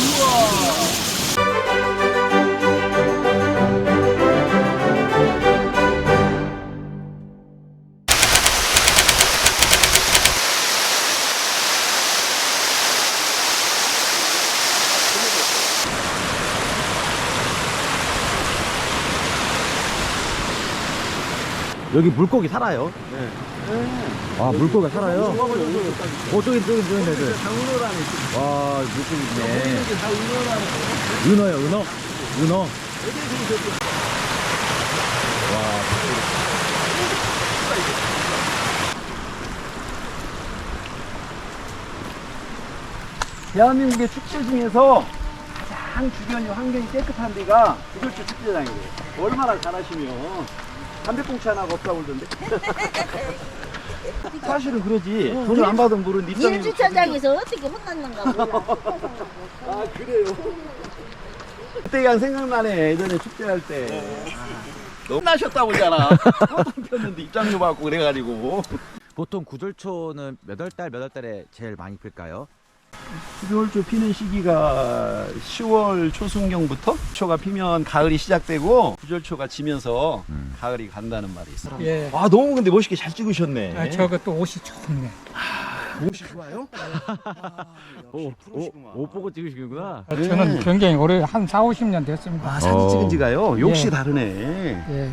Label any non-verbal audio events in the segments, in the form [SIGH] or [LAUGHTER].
우와. 여기 물고기 살아요. 와, 물고기가 살아요. 오, 저기, 저기, 저기, 저기. 와, 물고기 있네. 은어요, 은어. 은어. 대한민국의 축제 중에서 가장 주변이 환경이 깨끗한 데가 구절주 축제장이래요. 얼마나 잘하시면 담배꽁초 하나가 없다고 그러던데. [LAUGHS] 사실은 그러지. 돈을 안 받은 물은 입장이 일주차장에서 어떻게 혼났는가 몰라. [LAUGHS] 아 그래요. 그때 가 생각나네. 예전에 축제할 때. 너무 나셨다고 그러잖아. 한번 [LAUGHS] 폈는데 입장료 받고 그래가지고. 보통 구절초는 몇 월 달, 몇 월 달에 제일 많이 필까요? 12월초 피는 시기가 10월 초순경부터 초가 피면 가을이 시작되고 구절초가 지면서 음. 가을이 간다는 말이 있어. 예. 아 너무 근데 멋있게 잘 찍으셨네. 아, 저거 또 옷이 좋네. 옷이 좋아요? 오, 오, 옷 보고 찍으시는구나. 아, 저는 굉장히 오래 한 4, 50년 됐습니다. 아 사진 어. 찍은 지가요? 역시 예. 다르네. 예.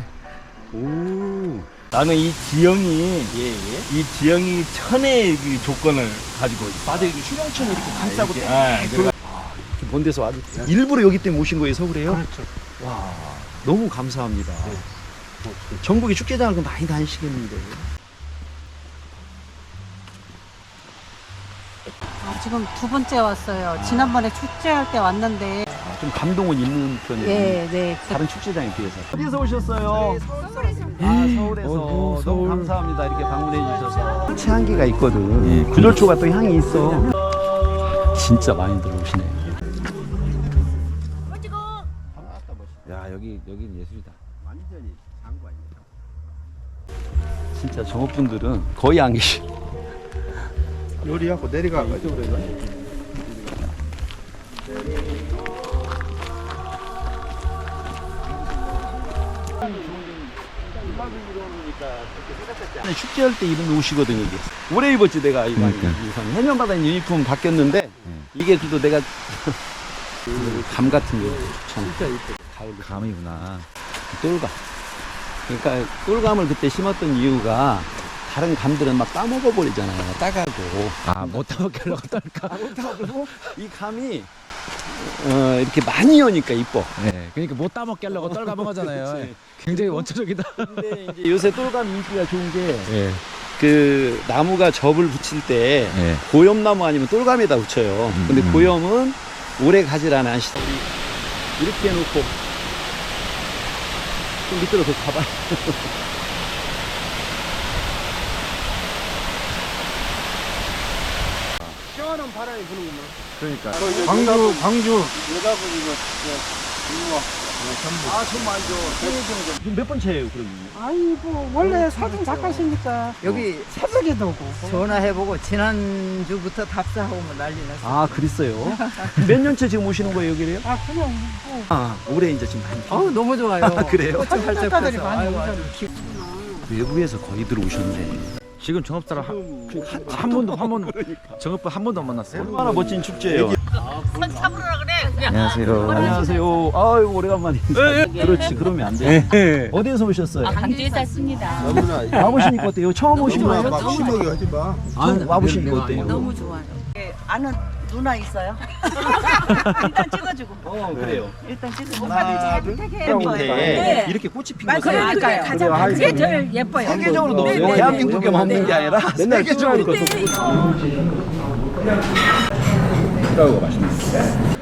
오. 나는 이 지형이 예, 예. 이 지형이 천혜의 그 조건을 가지고 있어. 맞아 이거 휴양촌 이렇게 감싸고 이렇게, 땡. 아, 그래. 먼 데서 와도 일부러 여기 때문에 오신 거예요 서울에요? 그렇죠. 와 너무 감사합니다. 전국에 축제장을 그럼 많이 다니시겠는데. 아, 지금 두 번째 왔어요. 지난번에 축제할 때 왔는데. 아, 좀 감동은 있는 편이에요. 예, 네. 다른 축제장에 비해서. 어디서 오셨어요? 아, 서울에서. 어이구, 너무 서울. 감사합니다. 이렇게 방문해 주셔서. 꽃의 향기가 있거든. 구절초가 또 향이 있어. 진짜 많이 들어오시네. 야, 여기, 여기는 예술이다. 완전히 장관이에요. 진짜 정업분들은 거의 안 계시. 요리하고 내려가. 축제 할 때 입은 옷이거든요 이게. 오래 입었지 내가 이거 그러니까. 이상. 해녀바다 유니폼 바뀌었는데 이게 그래도 내가 [LAUGHS] 그감 같은 거 참. 진짜 이뻐. 가을 감이구나. 똘감. 그러니까 똘감을 그때 심었던 이유가 다른 감들은 막 따먹어 버리잖아요. 따가고. 아, 못 따먹게 하려고 떨까? 따가고 이 감이 어, 이렇게 많이 오니까 이뻐. 네, 그러니까 못 따먹게 하려고 떨가먹 하잖아요. [LAUGHS] 그치. 굉장히 원초적이다. 근데 이제 요새 똘감 인기가 좋은 게 예, 그 나무가 접을 붙일 때 예. 고염나무 아니면 똘감에다 붙여요. 음, 근데 음. 고염은 오래 가질 않아. 시- 이렇게 해놓고 좀 밑으로 더 가봐. [LAUGHS] 시원한 바람이 부는구만. 그러니까. 광주, 광주. 아, 정말 알죠. 지금 몇 번째예요, 그럼? 아이고, 원래 사진 작가시니까 여기 새벽에도 오고. 전화해보고 지난주부터 답사하고 뭐 난리 났어. 아, 그랬어요? [LAUGHS] 몇 년째 지금 오시는 거예요, 여기래요? 아, 그냥 뭐. 아, 올해 이제 지금 많이. 어우 너무 좋아요. 아, 그래요? 활짝 작가들이. 많이 아이고, 오잖아. 아주 기- 외부에서 거의 들어오셨네. 지금 정업사람 한, 한, 한 번도, [LAUGHS] 한 번도, 정업부 한 번도 안 만났어요. 얼마나 멋진 축제예요. 안녕하세요. 안녕하세요. 아이고, 오래간만이네. 그렇지, 그러면 안 돼. 어디에서 오셨어요? 강주에 샀습니다. 와보시니까 어때요? 처음 오신 거예요? 막 심하게 하지 마. 아, 와보시니까 어때요? 너무 좋아요. 아는 누나 있어요? [LAUGHS] 일단 찍어주고. 어, 그래요. 일단 찍어주고. 하나, 둘, 밑에 이렇게 꽃이 핀 거죠. 그러니까요. 가장 그게 제일 예뻐요. 세계적으로 너무 네, 네, 대한민국에만 네. 없는 게 아니라 세계적으로. 피라고 맛있는.